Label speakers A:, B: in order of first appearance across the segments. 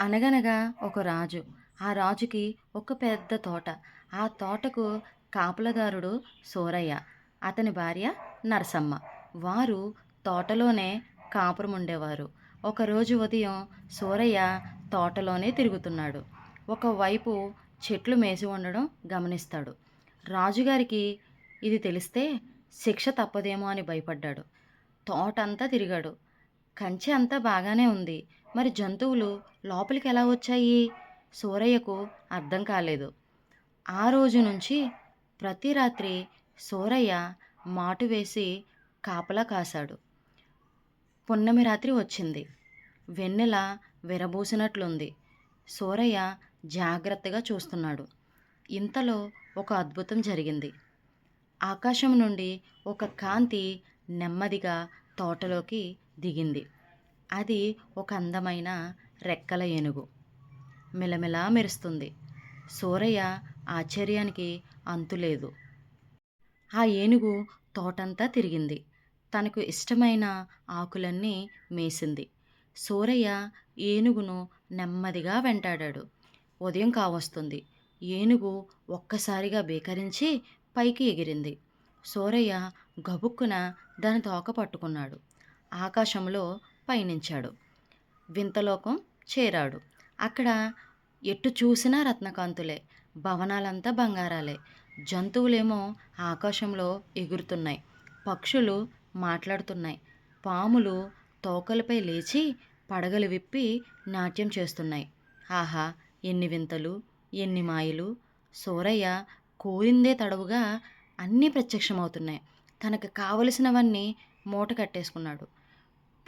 A: అనగనగా ఒక రాజు. ఆ రాజుకి ఒక పెద్ద తోట. ఆ తోటకు కాపలదారుడు సూరయ్య. అతని భార్య నరసమ్మ. వారు తోటలోనే కాపురం ఉండేవారు ఒకరోజు ఉదయం సూరయ్య తోటలోనే తిరుగుతున్నాడు. ఒకవైపు చెట్లు మేసి ఉండడం గమనిస్తాడు. రాజుగారికి ఇది తెలిస్తే శిక్ష తప్పదేమో అని భయపడ్డాడు. తోటంతా తిరిగాడు. కంచె అంతా బాగానే ఉంది. మరి జంతువులు లోపలికి ఎలా వచ్చాయి? సూరయ్యకు అర్థం కాలేదు. ఆ రోజు నుంచి ప్రతి రాత్రి సూరయ్య మాటు వేసి కాపలా కాశాడు. పున్నమి రాత్రి వచ్చింది. వెన్నెల విరబూసినట్లుంది. సూరయ్య జాగ్రత్తగా చూస్తున్నాడు. ఇంతలో ఒక అద్భుతం జరిగింది. ఆకాశం నుండి ఒక కాంతి నెమ్మదిగా తోటలోకి దిగింది. అది ఒక అందమైన రెక్కల ఏనుగు. మిలమిలా మెరుస్తుంది. సూరయ్య ఆశ్చర్యానికి అంతులేదు ఆ ఏనుగు తోటంతా తిరిగింది. తనకు ఇష్టమైన ఆకులన్నీ మేసింది. సూరయ్య ఏనుగును నెమ్మదిగా వెంటాడాడు. ఉదయం కావస్తుంది. ఏనుగు ఒక్కసారిగా బీకరించి పైకి ఎగిరింది. సూరయ్య గబుక్కున దాని తోక పట్టుకున్నాడు. ఆకాశంలో పయనించాడు. వింతలోకం చేరాడు. అక్కడ ఎటు చూసినా రత్నకాంతులే భవనాలంతా బంగారాలే. జంతువులేమో ఆకాశంలో ఎగురుతున్నాయి. పక్షులు మాట్లాడుతున్నాయి. పాములు తోకలపై లేచి పడగలు విప్పి నాట్యం చేస్తున్నాయి. ఆహా ఎన్ని వింతలు ఎన్ని మాయలు. సూరయ్య కోరిందే తడవుగా అన్నీ ప్రత్యక్షమవుతున్నాయి. తనకు కావలసినవన్నీ మూట కట్టేసుకున్నాడు.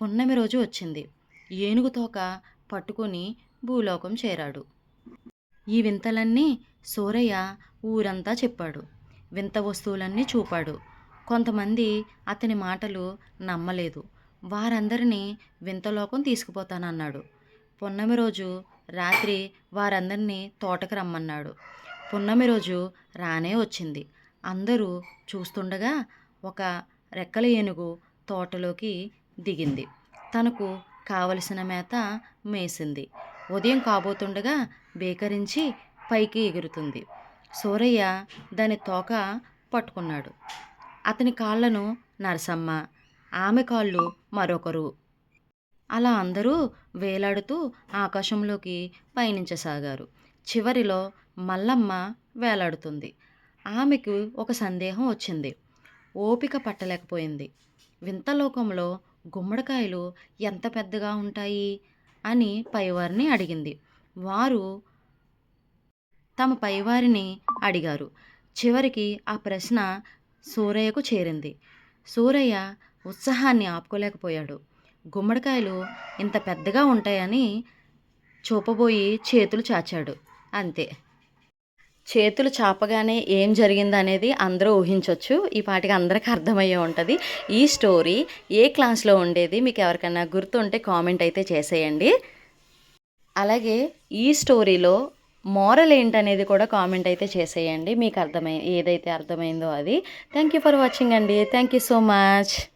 A: పున్నమి రోజు వచ్చింది. ఏనుగు తోక పట్టుకొని భూలోకం చేరాడు. ఈ వింతలన్నీ సూరయ్య ఊరంతా చెప్పాడు. వింత వస్తువులన్నీ చూపాడు. కొంతమంది అతని మాటలు నమ్మలేదు. వారందరినీ వింతలోకం తీసుకుపోతానన్నాడు. పున్నమి రోజు రాత్రి వారందరినీ తోటకు రమ్మన్నాడు. పున్నమి రోజు రానే వచ్చింది. అందరూ చూస్తుండగా ఒక రెక్కల ఏనుగు తోటలోకి దిగింది. తనకు కావలసిన మేత మేసింది. ఉదయం కాబోతుండగా బేకరించి పైకి ఎగురుతుంది. సూరయ్య దాని తోక పట్టుకున్నాడు. అతని కాళ్ళను నరసమ్మ ఆమె కాళ్ళు మరొకరు అలా అందరూ వేలాడుతూ ఆకాశంలోకి పయనించసాగారు. చివరిలో మల్లమ్మ వేలాడుతుంది. ఆమెకు ఒక సందేహం వచ్చింది. ఓపిక పట్టలేకపోయింది. వింతలోకంలో గుమ్మడికాయలు ఎంత పెద్దగా ఉంటాయి? అని పైవారిని అడిగింది. వారు తమ పైవారిని అడిగారు. చివరికి ఆ ప్రశ్న సూరయ్యకు చేరింది. సూరయ్య ఉత్సాహాన్ని ఆపుకోలేకపోయాడు. గుమ్మడికాయలు ఇంత పెద్దగా ఉంటాయని చూపబోయి చేతులు చాచాడు. అంతే. చేతులు చాపగానే ఏం జరిగిందనేది అందరూ ఊహించవచ్చు ఈ పాటికి అందరికి అర్థమయ్యే ఉంటుంది. ఈ స్టోరీ ఏ క్లాస్లో ఉండేది మీకు ఎవరికైనా గుర్తుంటే కామెంట్ అయితే చేసేయండి. అలాగే ఈ స్టోరీలో మోరల్ ఏంటనేది కూడా కామెంట్ అయితే చేసేయండి. మీకు అర్థమై ఏదైతే అర్థమైందో అది. థ్యాంక్ యూ ఫర్ వాచింగ్ అండి. Thank you so much.